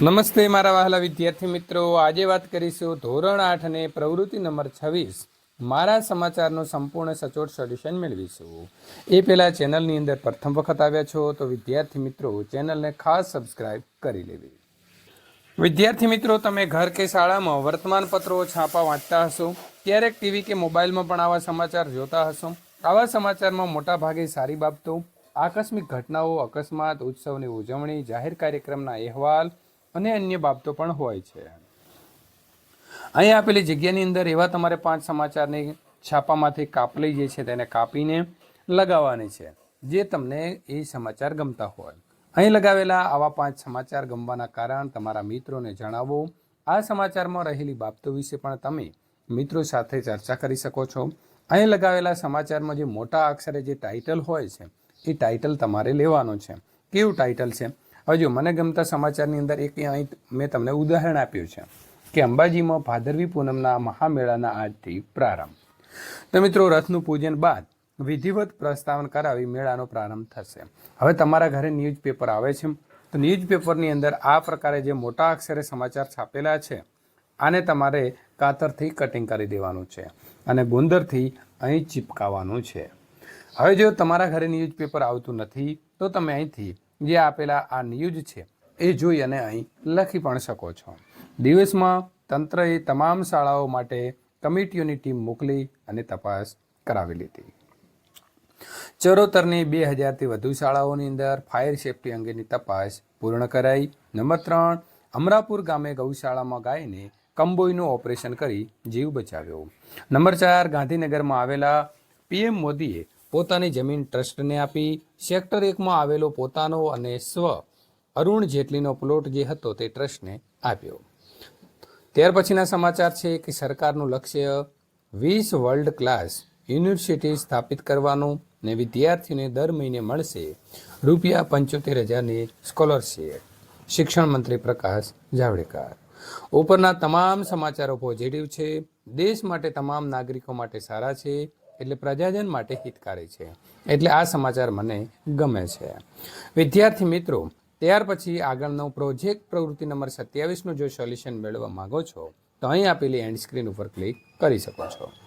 નમસ્તે મારા વહાલા વિદ્યાર્થી મિત્રો. આજે વાત કરીશું ધોરણ આઠ અને પ્રવૃત્તિ નંબર છવ્વીસ. મારા સમાચારનું સંપૂર્ણ સચોટ સોલ્યુશન મેળવીશું. એ પહેલાં ચેનલની અંદર પ્રથમ વખત આવ્યા છો તો વિદ્યાર્થી મિત્રો, ચેનલને ખાસ સબસ્ક્રાઇબ કરી લેવી. વિદ્યાર્થી મિત્રો, તમે ઘર કે શાળામાં વર્તમાનપત્રો છાપા વાંચતા હશો, ક્યારેક ટીવી કે મોબાઈલમાં પણ આવા સમાચાર જોતા હશો. આવા સમાચારમાં મોટાભાગે સારી બાબતો આકસ્મિક ઘટનાઓ, અકસ્માત, ઉત્સવની ઉજવણી, જાહેર કાર્યક્રમના અહેવાલ અને અન્ય બાબતો પણ હોય છે. અહીં આપેલી જગ્યાની અંદર એવા તમારે પાંચ સમાચારની છાપામાંથી કાપલી જે છે તેને કાપીને લગાવવાની છે, જે તમને એ સમાચાર ગમતા હોય. અહીં લગાવેલા આવા પાંચ સમાચાર ગમવાના કારણ તમારા મિત્રોને જણાવો. આ સમાચારમાં રહેલી બાબતો વિશે પણ તમે મિત્રો સાથે ચર્ચા કરી શકો છો. અહીં લગાવેલા સમાચારમાં જે મોટા અક્ષરે જે ટાઇટલ હોય છે એ ટાઇટલ તમારે લેવાનું છે. કેવું ટાઇટલ છે? હવે જો મને ગમતા સમાચારની અંદર એક અહીં મેં તમને ઉદાહરણ આપ્યું છે કે અંબાજીમાં ભાદરવી પૂનમના મહામેળાના આજથી પ્રારંભ. તો મિત્રો, રથનું પૂજન બાદ વિધિવત પ્રસ્તાવન કરાવી મેળાનો પ્રારંભ થશે. હવે તમારા ઘરે ન્યૂઝપેપર આવે છે. તો ન્યૂઝપેપરની અંદર આ પ્રકારે જે મોટા અક્ષરે સમાચાર છાપેલા છે, આને તમારે કાતરથી કટિંગ કરી દેવાનું છે અને ગુંદરથી અહીં ચીપકાવાનું છે. હવે જો તમારા ઘરે ન્યૂઝપેપર આવતું નથી, તો તમે અહીંથી જે આપેલા આ ન્યૂઝ છે, એ જોઈ અને અહીં લખી પણ શકો છો. દિવસમાં તંત્રએ તમામ શાળાઓ માટે કમિટીઓની ટીમ મોકલી અને તપાસ કરાવી લીધી. ચરોતરની બે હજારથી વધુ શાળાઓની અંદર ફાયર સેફટી અંગેની તપાસ પૂર્ણ કરાઈ. નંબર ત્રણ, અમરાપુર ગામે ગૌશાળામાં ગાયને કંબોઈનું ઓપરેશન કરી જીવ બચાવ્યો. નંબર ચાર, ગાંધીનગરમાં આવેલા પીએમ મોદીએ પોતાની જમીન ટ્રસ્ટને આપી સેક્ટર એકમાં આવેલો પોતાનો અને સ્વ અરુણ જેટલીનો પ્લોટ જે હતો તે ટ્રસ્ટને આપ્યો. ત્યાર પછીના સમાચાર છે કે સરકારનું લક્ષ્ય વીસ વર્લ્ડ ક્લાસ યુનિવર્સિટી સ્થાપિત કરવાનું ને વિદ્યાર્થીઓને દર મહિને મળશે રૂપિયા પંચોતેર હજારની સ્કોલરશીપ શિક્ષણ મંત્રી પ્રકાશ જાવડેકર. ઉપરના તમામ સમાચારો પોઝિટિવ છે. દેશ માટે તમામ નાગરિકો માટે સારા છે. એટલે પ્રજાજન માટે હિતકારી છે. એટલે આ સમાચાર મને ગમે છે. વિદ્યાર્થી મિત્રો, ત્યાર પછી આગળનો પ્રોજેક્ટ પ્રવૃત્તિ નંબર સત્યાવીસનું જો સોલ્યુશન મેળવવા માંગો છો, તો અહીં આપેલી એન્ડ સ્ક્રીન ઉપર ક્લિક કરી શકો છો.